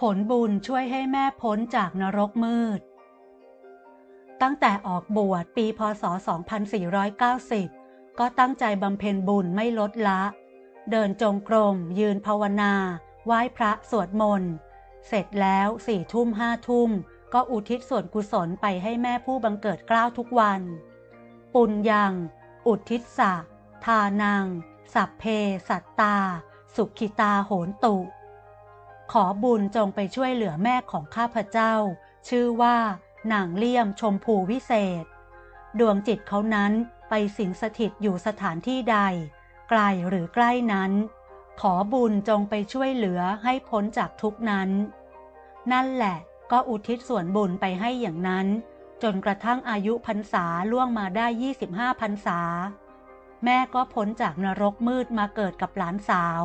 ผลบุญช่วยให้แม่พ้นจากนรกมืด ตั้งแต่ออกบวชปีพศ 2490 ก็ตั้งใจบำเพ็ญบุญไม่ลดละ เดินจงกรม ยืนภาวนา ไหว้พระสวดมนต์ เสร็จแล้วสี่ทุ่มห้าทุ่ม ก็อุทิศส่วนกุศลไปให้แม่ผู้บังเกิดเกล้าวทุกวัน ปุญญัง อุทิศสะทานัง สัพเพ สัตตา สุขิตาโหนตุ ขอบุญจงไปช่วยเหลือแม่ของข้าพเจ้า ชื่อว่า นางเลี่ยมชมพูวิเศษ ดวงจิตเขานั้นไปสิงสถิตอยู่สถานที่ใด ไกลหรือใกล้นั้น ขอบุญจงไปช่วยเหลือให้พ้นจากทุกนั้น นั่นแหละก็อุทิศส่วนบุญไปให้อย่างนั้น จนกระทั่งอายุพรรษาล่วงมาได้ 25พรรษา แม่ก็พ้นจากนรกมืดมาเกิดกับหลานสาว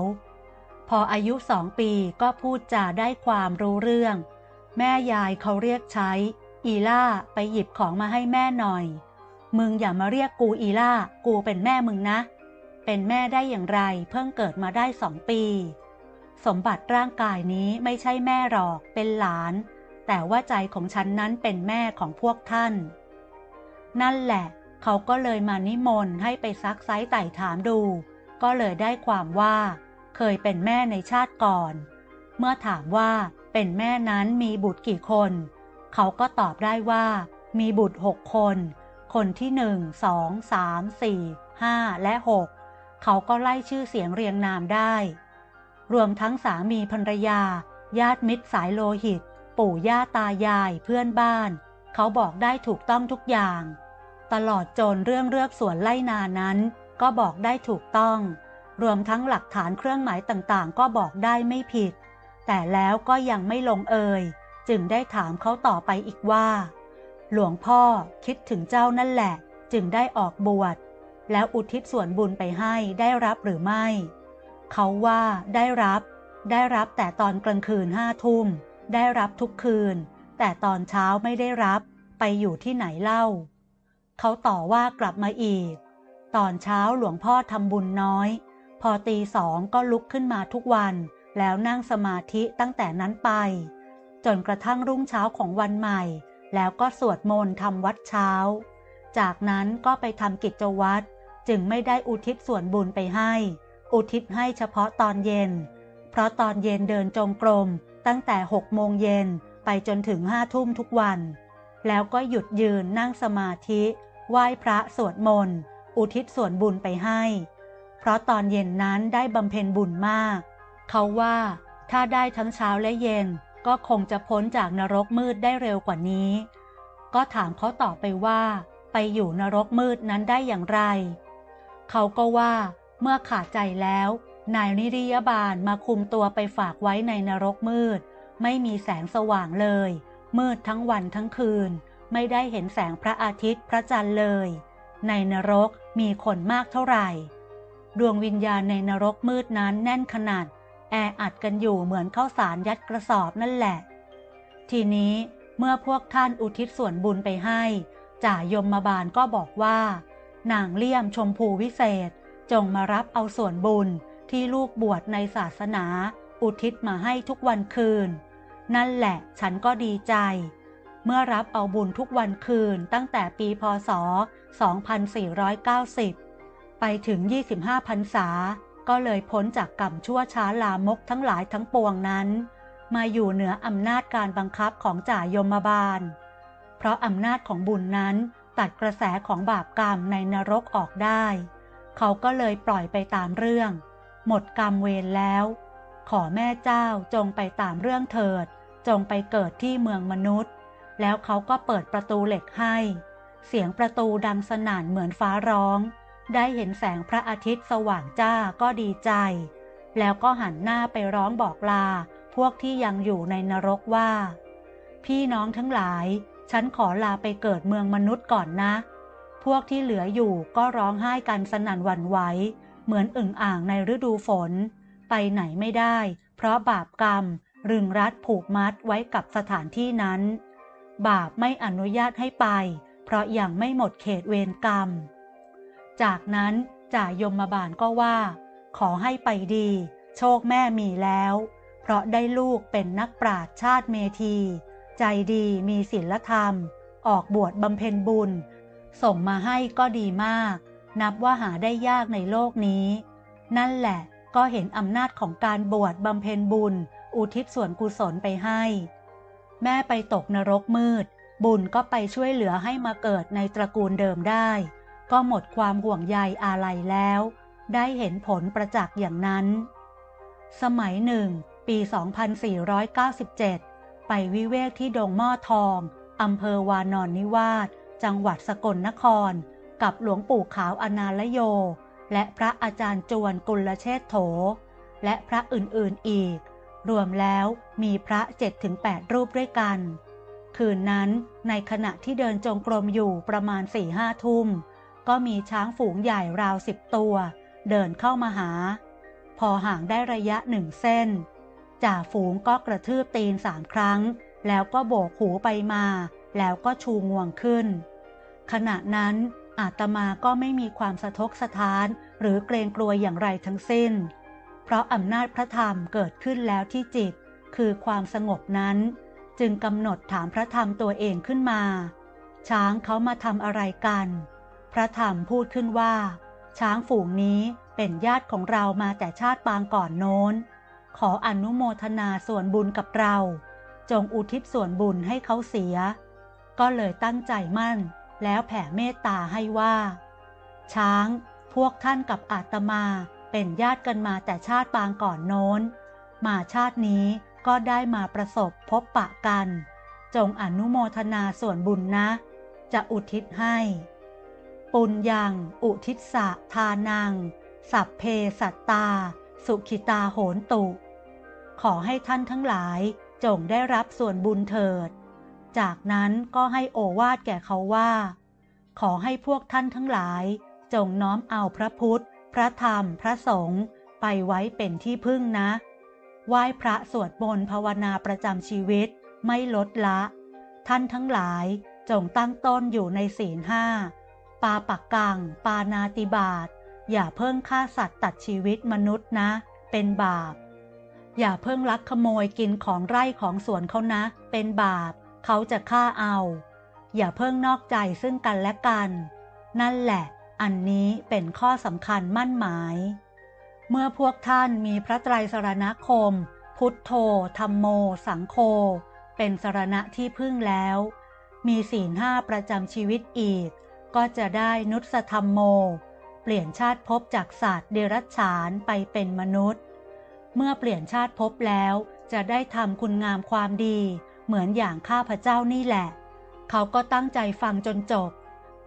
พออายุสองปีก็พูดจาได้ความรู้เรื่อง แม่ยายเขาเรียกใช้ อีล่าไปหยิบของมาให้แม่หน่อย มึงอย่ามาเรียกกูอีล่า กูเป็นแม่มึงนะ เป็นแม่ได้อย่างไรเพิ่งเกิดมาได้สองปี สมบัติร่างกายนี้ไม่ใช่แม่หรอกเป็นหลาน แต่ว่าใจของฉันนั้นเป็นแม่ของพวกท่าน นั่นแหละ เขาก็เลยมานิมนต์ให้ไปซักไซไต่ถามดู ก็เลยได้ความว่า เคยเป็นแม่ในชาติก่อน เมื่อถามว่าเป็นแม่นั้นมีบุตรกี่คน เขาก็ตอบได้ว่า มีบุตรหกคน คนที่หนึ่งสองสามสี่ห้าและหกเขาก็ไล่ชื่อเสียงเรียงนามได้ รวมทั้งสามีภรรยา ญาติมิตรสายโลหิต ปู่ย่าตายายเพื่อนบ้าน เขาบอกได้ถูกต้องทุกอย่าง ตลอดจนเรื่องเลือกสวนไล่นานั้น ก็บอกได้ถูกต้อง รวมทั้งหลักฐานเครื่องหมายต่างๆ ก็บอกได้ไม่ผิด แต่แล้วก็ยังไม่ลงเอย จึงได้ถามเขาต่อไปอีกว่า หลวงพ่อคิดถึงเจ้านั่นแหละ จึงได้ออกบวช แล้วอุทิศส่วนบุญไปให้ได้รับหรือไม่ เขาว่าได้รับ ได้รับแต่ตอนกลางคืนห้าทุ่ม ได้รับทุกคืน แต่ตอนเช้าไม่ได้รับไปอยู่ที่ไหนเล่า เขาต่อว่ากลับมาอีก ตอนเช้าหลวงพ่อทำบุญน้อย พอตีสองก็ลุกขึ้นมาทุกวัน แล้วนั่งสมาธิตั้งแต่นั้นไป จนกระทั่งรุ่งเช้าของวันใหม่ แล้วก็สวดมนต์ทำวัดเช้า จากนั้นก็ไปทำกิจวัตรจึงไม่ได้อุทิศส่วนบุญไปให้ อุทิศให้เฉพาะตอนเย็น เพราะตอนเย็นเดินจงกรมตั้งแต่หกโมงเย็นไปจนถึงห้าทุ่มทุกวัน แล้วก็หยุดยืนนั่งสมาธิ ไหว้พระสวดมนต์ อุทิศส่วนบุญไปให้ เพราะตอนเย็นนั้นได้บำเพ็ญบุญมาก เขาว่าถ้าได้ทั้งเช้าและเย็นก็คงจะพ้นจากนรกมืดได้เร็วกว่านี้ ก็ถามเขาต่อไปว่า ไปอยู่นรกมืดนั้นได้อย่างไร เขาก็ว่าเมื่อขาดใจแล้ว นายนิริยบาลมาคุมตัวไปฝากไว้ในนรกมืด ไม่มีแสงสว่างเลย มืดทั้งวันทั้งคืน ไม่ได้เห็นแสงพระอาทิตย์พระจันทร์เลย ในนรกมีคนมากเท่าไหร่ ดวงวิญญาณในนรกมืดนั้นแน่นขนาด แออัดกันอยู่เหมือนข้าวสารยัดกระสอบนั่นแหละ ทีนี้เมื่อพวกท่านอุทิศส่วนบุญไปให้จ่ายมมาบาลก็บอกว่า นางเลี่ยมชมพูวิเศษ จงมารับเอาส่วนบุญที่ลูกบวชในศาสนา อุทิศมาให้ทุกวันคืน นั่นแหละฉันก็ดีใจ เมื่อรับเอาบุญทุกวันคืนตั้งแต่ปีพศ 2490 ไปถึง 25พรรษา ก็เลยพ้นจากกรรมชั่วช้าลามกทั้งหลายทั้งปวงนั้น มาอยู่เหนืออำนาจการบังคับของจ่ายมบาล เพราะอำนาจของบุญนั้นตัดกระแสของบาปกรรมในนรกออกได้ เขาก็เลยปล่อยไปตามเรื่อง หมดกรรมเวรแล้ว ขอแม่เจ้าจงไปตามเรื่องเถิด จงไปเกิดที่เมืองมนุษย์ แล้วเขาก็เปิดประตูเหล็กให้ เสียงประตูดังสนั่นเหมือนฟ้าร้อง ได้เห็นแสงพระอาทิตย์สว่างจ้าก็ดีใจ แล้วก็หันหน้าไปร้องบอกลา พวกที่ยังอยู่ในนรกว่า พี่น้องทั้งหลาย ฉันขอลาไปเกิดเมืองมนุษย์ก่อนนะ พวกที่เหลืออยู่ก็ร้องไห้กันสนั่นหวั่นไหว เหมือนอึ่งอ่างในฤดูฝน ไปไหนไม่ได้ เพราะบาปกรรม รึงรัดผูกมัดไว้กับสถานที่นั้น บาปไม่อนุญาตให้ไป เพราะยังไม่หมดเขตเวรกรรม จากนั้นจ่ายมมาบาลก็ว่า ขอให้ไปดี โชคแม่มีแล้ว เพราะได้ลูกเป็นนักปราชญ์ชาติเมธี ใจดีมีศีลธรรม ออกบวชบำเพ็ญบุญ ส่งมาให้ก็ดีมาก นับว่าหาได้ยากในโลกนี้ นั่นแหละก็เห็นอำนาจของการบวชบำเพ็ญบุญ อุทิศส่วนกุศลไปให้ แม่ไปตกนรกมืด บุญก็ไปช่วยเหลือให้มาเกิดในตระกูลเดิมได้ ก็หมดความห่วงใยอาลัยแล้ว ได้เห็นผลประจักษ์อย่างนั้น สมัยหนึ่ง ปี 2497 ไปวิเวกที่ดงหม้อทองอำเภอวานอนนิวาสจังหวัดสกลนคร กับหลวงปู่ขาวอนาลโย และพระอาจารย์จวนกุลเชษโถ และพระอื่นๆอีก รวมแล้วมีพระ7-8รูปด้วยกัน คืนนั้นในขณะที่เดินจงกรมอยู่ประมาณ4ี่ห้าทุ่ม ก็มีช้างฝูงใหญ่ราวสิบตัว เดินเข้ามาหา พอห่างได้ระยะหนึ่งเส้น จ่าฝูงก็กระทืบตีนสามครั้ง แล้วก็โบกหูไปมา แล้วก็ชูงวงขึ้น ขณะนั้นอาตมาก็ไม่มีความสะทกสะท้าน หรือเกรงกลัวอย่างไรทั้งสิ้น เพราะอำนาจพระธรรมเกิดขึ้นแล้วที่จิต คือความสงบนั้น จึงกำหนดถามพระธรรมตัวเองขึ้นมา ช้างเขามาทำอะไรกัน พระธรรมพูดขึ้นว่า ช้างฝูงนี้เป็นญาติของเรามาแต่ชาติปางก่อนโน้น ขออนุโมทนาส่วนบุญกับเรา จงอุทิศส่วนบุญให้เขาเสีย ก็เลยตั้งใจมั่น แล้วแผ่เมตตาให้ว่า ช้าง พวกท่านกับอาตมาเป็นญาติกันมาแต่ชาติปางก่อนโน้น มาชาตินี้ก็ได้มาประสบพบปะกัน จงอนุโมทนาส่วนบุญนะ จะอุทิศให้ ปุญญัง อุทิศสะทานัง สัพเพสัตตา สุขิตาโหนตุ ขอให้ท่านทั้งหลายจงได้รับส่วนบุญเถิด จากนั้นก็ให้โอวาดแก่เขาว่า ขอให้พวกท่านทั้งหลาย จงน้อมเอาพระพุทธ พระธรรม พระสงฆ์ไปไว้เป็นที่พึ่งนะ ไหว้พระสวดมนต์ภาวนาประจำชีวิตไม่ลดละ ท่านทั้งหลายจงตั้งต้นอยู่ในศีลห้า ปาปักกัง ปานาติบาต อย่าเพิ่งฆ่าสัตว์ตัดชีวิตมนุษย์นะ เป็นบาป อย่าเพิ่งลักขโมยกินของไร่ของสวนเขานะ เป็นบาป เขาจะฆ่าเอา อย่าเพิ่งนอกใจซึ่งกันและกัน นั่นแหละ อันนี้เป็นข้อสำคัญมั่นหมาย เมื่อพวกท่านมีพระไตรสรณคม พุทโธธรรมโม สังโฆ เป็นสรณะที่พึ่งแล้ว มีศีลห้าประจำชีวิตอีก ก็จะได้นุสธรรมโม เปลี่ยนชาติภพจากสัตว์เดรัจฉานไปเป็นมนุษย์ เมื่อเปลี่ยนชาติภพแล้วจะได้ทำคุณงามความดี เหมือนอย่างข้าพเจ้านี่แหละ เขาก็ตั้งใจฟังจนจบ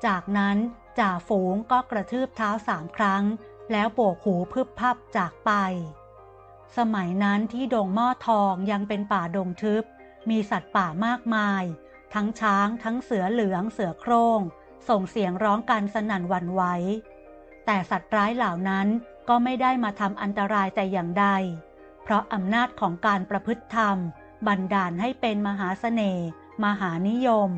จากนั้นจ่าฝูงก็กระทืบเท้าสามครั้ง แล้วโบกหูพึบพับจากไป สมัยนั้นที่ดงหม้อทองยังเป็นป่าดงทึบ มีสัตว์ป่ามากมาย ทั้งช้าง ทั้งเสือเหลืองเสือโครง่ง ส่งเสียงร้องกันสนั่นหวั่นไหว แต่สัตว์ร้ายเหล่านั้นก็ไม่ได้มาทำอันตรายแต่อย่างใด เพราะอำนาจของการประพฤติธรรม บันดาลให้เป็นมหาเสน่ห์มหานิยม